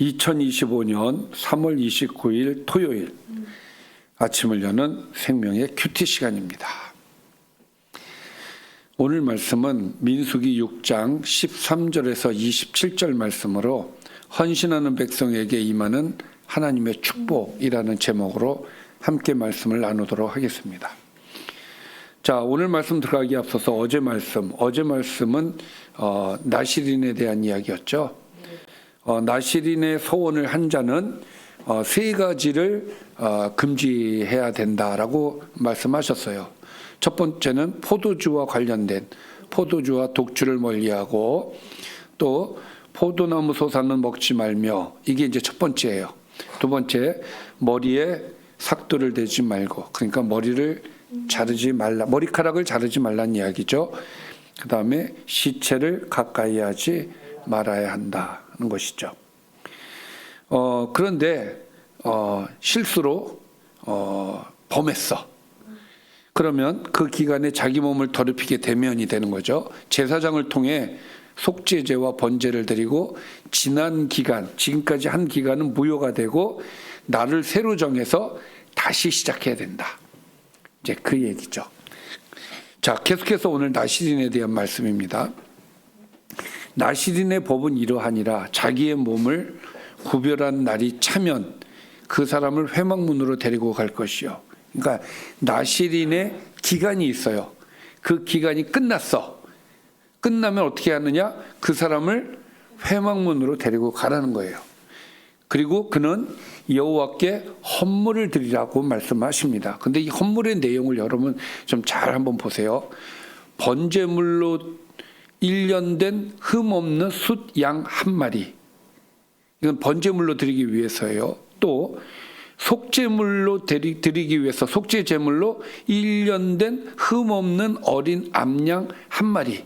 2025년 3월 29일 토요일 아침을 여는 생명의 큐티 시간입니다. 오늘 말씀은 민수기 6장 13절에서 27절 말씀으로 헌신하는 백성에게 임하는 하나님의 축복이라는 제목으로 함께 말씀을 나누도록 하겠습니다. 자, 오늘 말씀 들어가기 앞서서 어제 말씀, 어제 말씀은 어, 나시린에 대한 이야기였죠. 어, 나시린의 소원을 한 자는 어, 세 가지를 어, 금지해야 된다라고 말씀하셨어요. 첫 번째는 포도주와 관련된 포도주와 독주를 멀리하고 또 포도나무 소사는 먹지 말며 이게 이제 첫 번째예요. 두 번째 머리에 삭도를 대지 말고 그러니까 머리를 자르지 말라 머리카락을 자르지 말라는 이야기죠. 그 다음에 시체를 가까이 하지 말아야 한다 는 것이죠. 어, 그런데 어, 실수로 어, 범했어. 그러면 그 기간에 자기 몸을 더럽히게 대면이 되는 거죠. 제사장을 통해 속죄제와 번제를 드리고 지난 기간, 지금까지 한 기간은 무효가 되고 나를 새로 정해서 다시 시작해야 된다. 이제 그 얘기죠. 자, 계속해서 오늘 나시린에 대한 말씀입니다. 나시린의 법은 이러하니라 자기의 몸을 구별한 날이 차면 그 사람을 회막문으로 데리고 갈 것이요. 그러니까 나시린의 기간이 있어요. 그 기간이 끝났어. 끝나면 어떻게 하느냐? 그 사람을 회막문으로 데리고 가라는 거예요. 그리고 그는 여호와께 헌물을 드리라고 말씀하십니다. 근데 이 헌물의 내용을 여러분 좀 잘 한번 보세요. 번제물로 1년 된 흠 없는 숫 양 한 마리. 이건 번제물로 드리기 위해서예요. 또 속죄물로 드리- 드리기 위해서 속죄 제물로 1년 된 흠 없는 어린 암양 한 마리.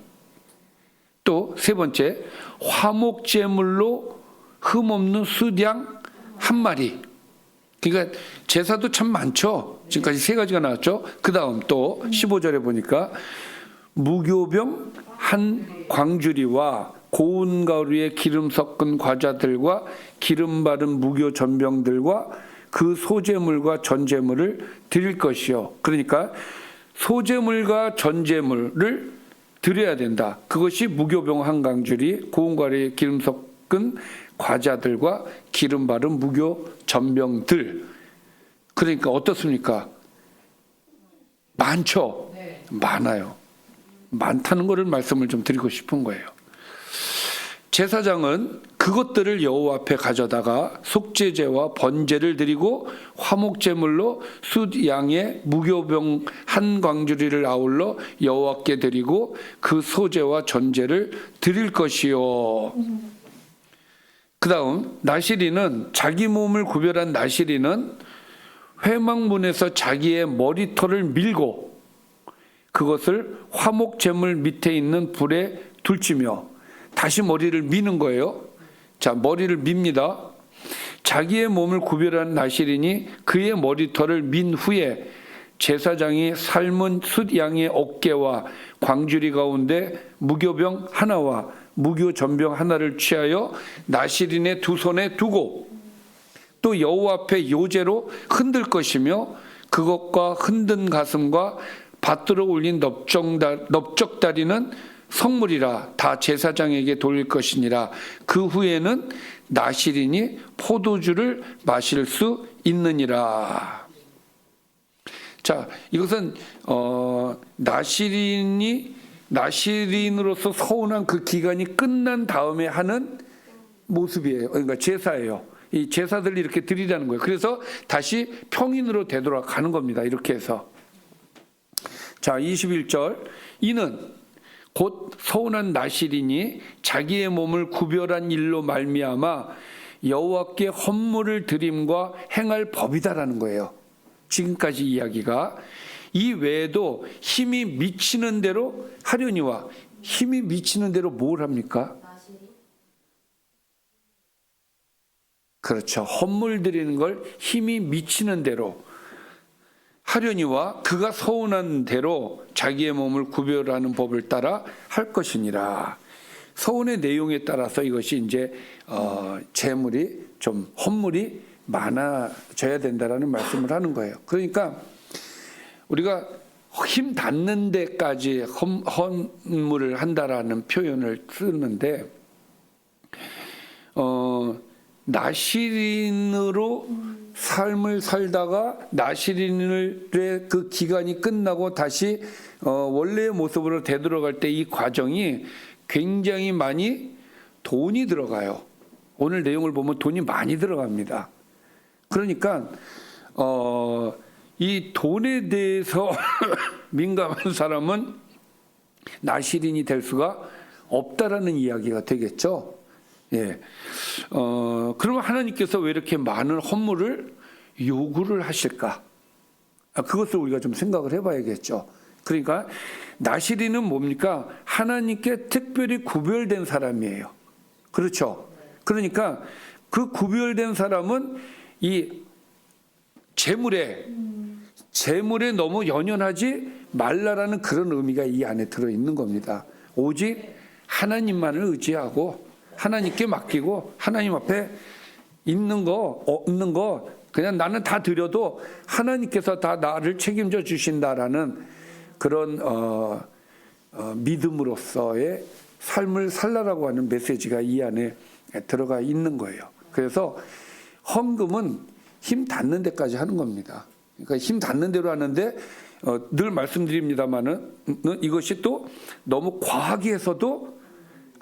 또 세 번째 화목 제물로 흠 없는 수양 한 마리. 그러니까 제사도 참 많죠. 지금까지 세 가지가 나왔죠. 그 다음 또 15절에 보니까 무교병 한 광주리와 고운 가루에 기름 섞은 과자들과 기름 바른 무교 전병들과 그 소재물과 전제물을 드릴 것이요. 그러니까 소재물과 전제물을 드려야 된다. 그것이 무교병 한 강주리 고운 가루에 기름 섞은 과자들과 기름 바른 무교 전병들. 그러니까 어떻습니까? 많죠. 많아요. 많다는 것을 말씀을 좀 드리고 싶은 거예요. 제사장은 그것들을 여호와 앞에 가져다가 속죄제와 번제를 드리고 화목제물로 숫 양의 무교병 한 광주리를 아울러 여호와께 드리고 그 소제와 전제를 드릴 것이요. 그다음 나시리는 자기 몸을 구별한 나시리는 회막문에서 자기의 머리털을 밀고 그것을 화목 제물 밑에 있는 불에 둘치며 다시 머리를 미는 거예요. 자, 머리를 밉니다. 자기의 몸을 구별한 나시린이 그의 머리털을 민 후에 제사장이 삶은 숫 양의 어깨와 광주리 가운데 무교병 하나와 무교 전병 하나를 취하여 나시린의 두 손에 두고 또 여호와 앞에 요제로 흔들 것이며 그것과 흔든 가슴과 밭들어 올린 넓적다, 넓적다 리는 성물이라 다 제사장에게 돌릴 것이니라 그 후에는 나시린이 포도주를 마실 수 있느니라. 자, 이것은 어, 나시린이 나시린으로서 서운한 그 기간이 끝난 다음에 하는 모습이에요. 그러니까 제사예요. 이 제사들 이렇게 드리라는 거예요. 그래서 다시 평인으로 되돌아가는 겁니다. 이렇게 해서. 자, 21절. 이는 곧 서운한 나시린이 자기의 몸을 구별한 일로 말미암아 여호와께 헌물을 드림과 행할 법이다라는 거예요. 지금까지 이야기가 이 외에도 힘이 미치는 대로 하려니와 힘이 미치는 대로 뭘 합니까? 그렇죠. 헌물 드리는 걸 힘이 미치는 대로 하려니와 그가 서운한 대로 자기의 몸을 구별하는 법을 따라 할 것이니라. 서원의 내용에 따라서 이것이 이제 어, 재물이 좀 헌물이 많아져야 된다라는 말씀을 하는 거예요. 그러니까 우리가 힘 닿는 데까지 헌, 헌물을 한다라는 표현을 쓰는데 어, 나시린으로 삶을 살다가 나시린의 그 기간이 끝나고 다시 어, 원래의 모습으로 되돌아갈 때 이 과정이 굉장히 많이 돈이 들어가요. 오늘 내용을 보면 돈이 많이 들어갑니다. 그러니까 어, 이 돈에 대해서 민감한 사람은 나시린이 될 수가 없다라는 이야기가 되겠죠. 예. 어, 그러면 하나님께서 왜 이렇게 많은 헌물을 요구를 하실까? 아, 그것을 우리가 좀 생각을 해봐야겠죠. 그러니까 나시리는 뭡니까? 하나님께 특별히 구별된 사람이에요. 그렇죠. 그러니까 그 구별된 사람은 이 재물에 재물에 너무 연연하지 말라라는 그런 의미가 이 안에 들어 있는 겁니다. 오직 하나님만을 의지하고 하나님께 맡기고 하나님 앞에 있는 거 없는 거 그냥 나는 다 드려도 하나님께서 다 나를 책임져 주신다라는 그런 어, 어, 믿음으로서의 삶을 살라라고 하는 메시지가 이 안에 들어가 있는 거예요. 그래서 헌금은 힘 닿는 데까지 하는 겁니다. 그러니까 힘 닿는 대로 하는데 어, 늘 말씀드립니다만은 이것이 또 너무 과하게 해서도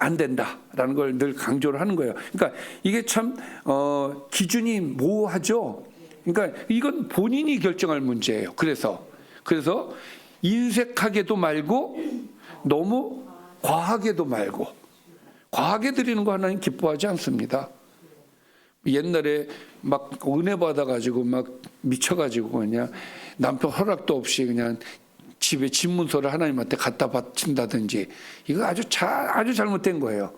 안 된다라는 걸 늘 강조를 하는 거예요. 그러니까 이게 참 어, 기준이 모호하죠. 그러니까 이건 본인이 결정할 문제예요. 그래서 그래서 인색하게도 말고 너무 과하게도 말고 과하게 드리는 거 하나님 기뻐하지 않습니다. 옛날에 막 은혜 받아가지고 막 미쳐가지고 그냥 남편 허락도 없이 그냥 집에 집문서를 하나님한테 갖다 바친다든지 이거 아주 잘 아주 잘못된 거예요.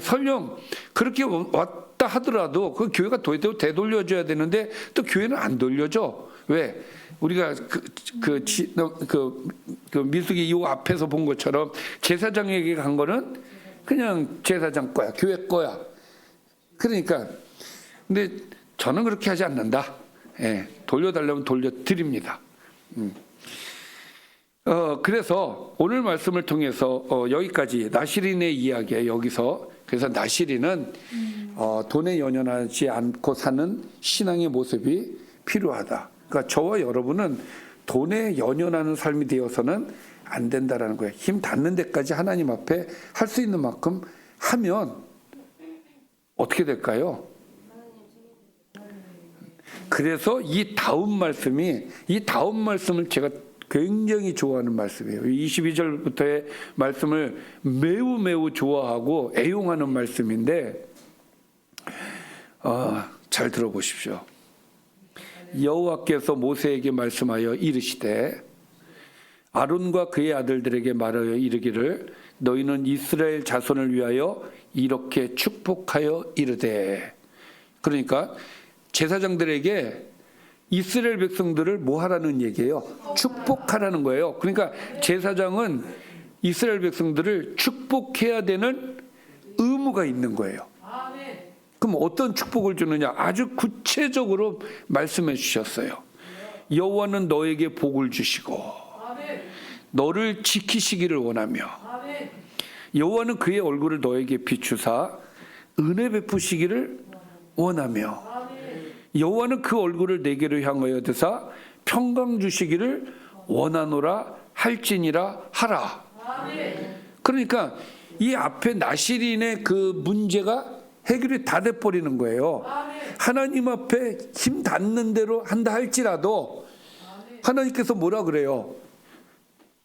설령 그렇게 왔다 하더라도 그 교회가 되도 되돌려줘야 되는데 또 교회는 안 돌려줘. 왜? 우리가 그, 그, 지- 그, 그 미숙이 이 앞에서 본 것처럼 제사장에게 간 거는 그냥 제사장 거야, 교회 거야. 그러니까 근데 저는 그렇게 하지 않는다. 예, 돌려달라면 돌려드립니다. 음. 어, 그래서 오늘 말씀을 통해서 어, 여기까지 나시린의 이야기에 여기서 그래서 나시린은 어, 돈에 연연하지 않고 사는 신앙의 모습이 필요하다. 그러니까 저와 여러분은 돈에 연연하는 삶이 되어서는 안 된다라는 거예요. 힘 닿는 데까지 하나님 앞에 할 수 있는 만큼 하면 어떻게 될까요? 그래서 이 다음 말씀이 이 다음 말씀을 제가 굉장히 좋아하는 말씀이에요. 22절부터의 말씀을 매우 매우 좋아하고 애용하는 말씀인데 어, 잘 들어보십시오. 여호와께서 모세에게 말씀하여 이르시되 아론과 그의 아들들에게 말하여 이르기를 너희는 이스라엘 자손을 위하여 이렇게 축복하여 이르되 그러니까 제사장들에게 이스라엘 백성들을 뭐 하라는 얘기예요? 축복하라는 거예요. 그러니까 제사장은 이스라엘 백성들을 축복해야 되는 의무가 있는 거예요. 그럼 어떤 축복을 주느냐? 아주 구체적으로 말씀해 주셨어요. 여호와는 너에게 복을 주시고 너를 지키시기를 원하며 여호와는 그의 얼굴을 너에게 비추사 은혜 베푸시기를 원하며 여호와는 그 얼굴을 내게로 향하여 드사 평강 주시기를 원하노라 할지니라 하라. 그러니까 이 앞에 나시린의 그 문제가 해결이 다 돼 버리는 거예요. 하나님 앞에 힘 닿는 대로 한다 할지라도 하나님께서 뭐라 그래요?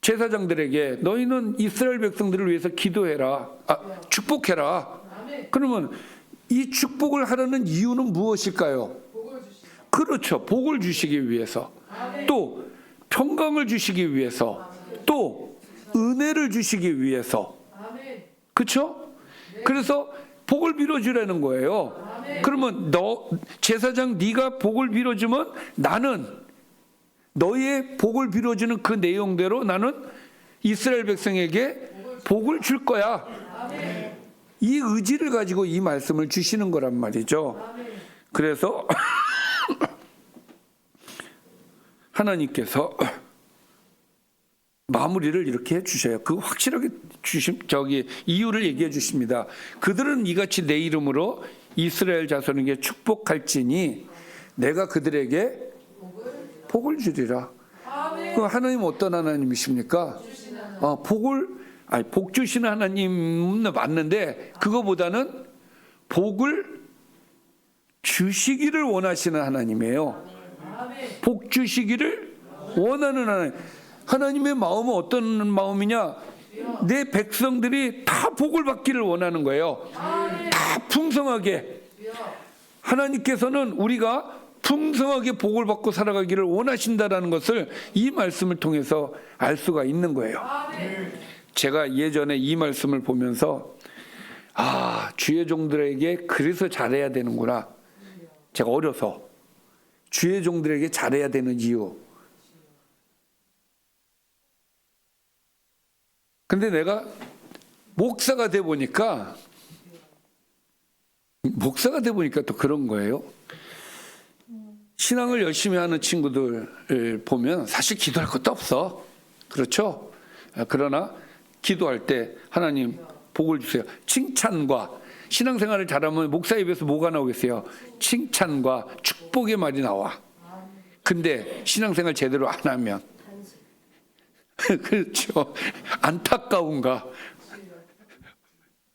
제사장들에게 너희는 이스라엘 백성들을 위해서 기도해라. 아, 축복해라. 그러면 이 축복을 하려는 이유는 무엇일까요? 그렇죠. 복을 주시기 위해서. 또 평강을 주시기 위해서. 또 은혜를 주시기 위해서. 그렇죠? 그래서 복을 빌어주라는 거예요. 그러면 너 제사장 네가 복을 빌어주면 나는 너의 복을 빌어주는 그 내용대로 나는 이스라엘 백성에게 복을 줄 거야. 이 의지를 가지고 이 말씀을 주시는 거란 말이죠. 그래서 하나님께서 마무리를 이렇게 해 주셔요. 그 확실하게 주심 저기 이유를 얘기해 주십니다. 그들은 이같이 내 이름으로 이스라엘 자손에게 축복할지니 내가 그들에게 복을 주리라. 그 하나님 어떤 하나님이십니까? 아, 복을 아니 복 주시는 하나님은 맞는데 그거보다는 복을 주시기를 원하시는 하나님이에요. 복 주시기를 원하는 하나님. 하나님의 마음은 어떤 마음이냐? 내 백성들이 다 복을 받기를 원하는 거예요. 다 풍성하게. 하나님께서는 우리가 풍성하게 복을 받고 살아가기를 원하신다라는 것을 이 말씀을 통해서 알 수가 있는 거예요. 제가 예전에 이 말씀을 보면서 아, 주의 종들에게 그래서 잘해야 되는구나. 제가 어려서 주의 종들에게 잘해야 되는 이유. 근데 내가 목사가 돼 보니까 목사가 돼 보니까 또 그런 거예요. 신앙을 열심히 하는 친구들을 보면 사실 기도할 것도 없어. 그렇죠? 그러나 기도할 때 하나님 복을 주세요. 칭찬과 신앙생활을 잘하면 목사 입에서 뭐가 나오겠어요? 칭찬과 축복의 말이 나와. 근데 신앙생활 제대로 안 하면 그렇죠. 안타까운가?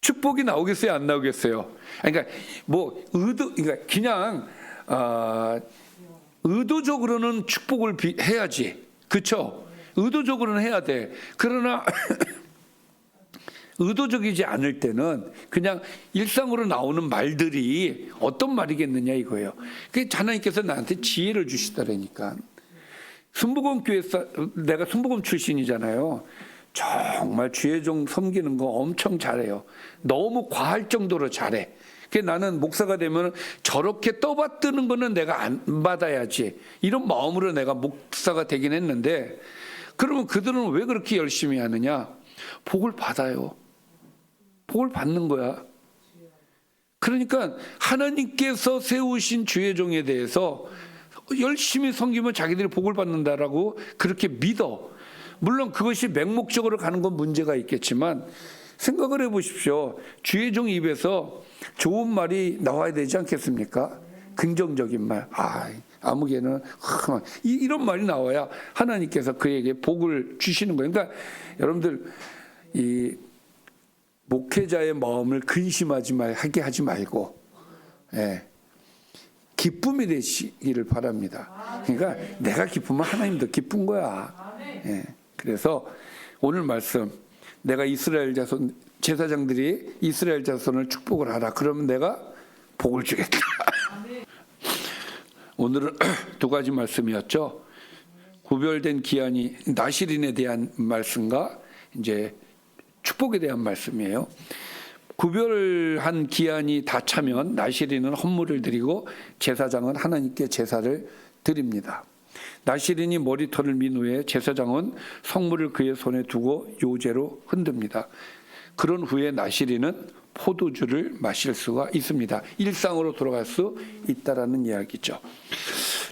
축복이 나오겠어요? 안 나오겠어요? 그러니까 뭐 의도, 그러니까 그냥 어, 의도적으로는 축복을 비, 해야지, 그렇죠? 의도적으로는 해야 돼. 그러나 의도적이지 않을 때는 그냥 일상으로 나오는 말들이 어떤 말이겠느냐 이거예요. 그 하나님께서 나한테 지혜를 주시더라니까. 순복음 교회 내가 순복음 출신이잖아요. 정말 주의종 섬기는 거 엄청 잘해요. 너무 과할 정도로 잘해. 그 나는 목사가 되면 저렇게 떠받드는 거는 내가 안 받아야지. 이런 마음으로 내가 목사가 되긴 했는데 그러면 그들은 왜 그렇게 열심히 하느냐? 복을 받아요. 복을 받는 거야. 그러니까 하나님께서 세우신 주의 종에 대해서 열심히 섬기면 자기들이 복을 받는다라고 그렇게 믿어. 물론 그것이 맹목적으로 가는 건 문제가 있겠지만 생각을 해 보십시오. 주의 종 입에서 좋은 말이 나와야 되지 않겠습니까? 긍정적인 말. 아, 아무개는 이런 말이 나와야 하나님께서 그에게 복을 주시는 거예요. 그러니까 여러분들 이 목회자의 마음을 근심하지 말 하게 하지 말고 예. 기쁨이 되시기를 바랍니다. 그러니까 내가 기쁘면 하나님도 기쁜 거야. 예. 그래서 오늘 말씀 내가 이스라엘 자손 제사장들이 이스라엘 자손을 축복을 하라. 그러면 내가 복을 주겠다. 오늘은 두 가지 말씀이었죠. 구별된 기한이 나시린에 대한 말씀과 이제 축복에 대한 말씀이에요. 구별한 기한이 다 차면 나시린은 헌물을 드리고 제사장은 하나님께 제사를 드립니다. 나시린이 머리털을 민 후에 제사장은 성물을 그의 손에 두고 요제로 흔듭니다. 그런 후에 나시린은 포도주를 마실 수가 있습니다. 일상으로 돌아갈 수 있다라는 이야기죠.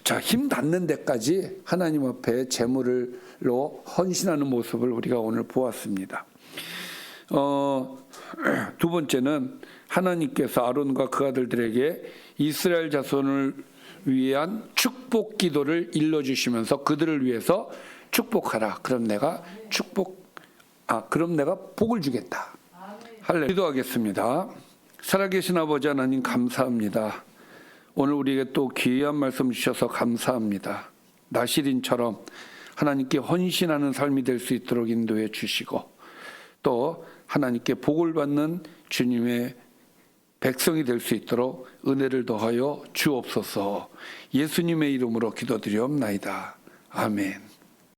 자, 힘 닿는 데까지 하나님 앞에 제물로 헌신하는 모습을 우리가 오늘 보았습니다. 어, 두 번째는 하나님께서 아론과 그 아들들에게 이스라엘 자손을 위한 축복 기도를 일러 주시면서 그들을 위해서 축복하라. 그럼 내가 축복 아, 그럼 내가 복을 주겠다. 할래 기도하겠습니다. 살아계신 아버지 하나님 감사합니다. 오늘 우리에게 또 귀한 말씀 주셔서 감사합니다. 나시린처럼 하나님께 헌신하는 삶이 될 수 있도록 인도해 주시고 또 하나님께 복을 받는 주님의 백성이 될 수 있도록 은혜를 더하여 주옵소서 예수님의 이름으로 기도드리옵나이다. 아멘.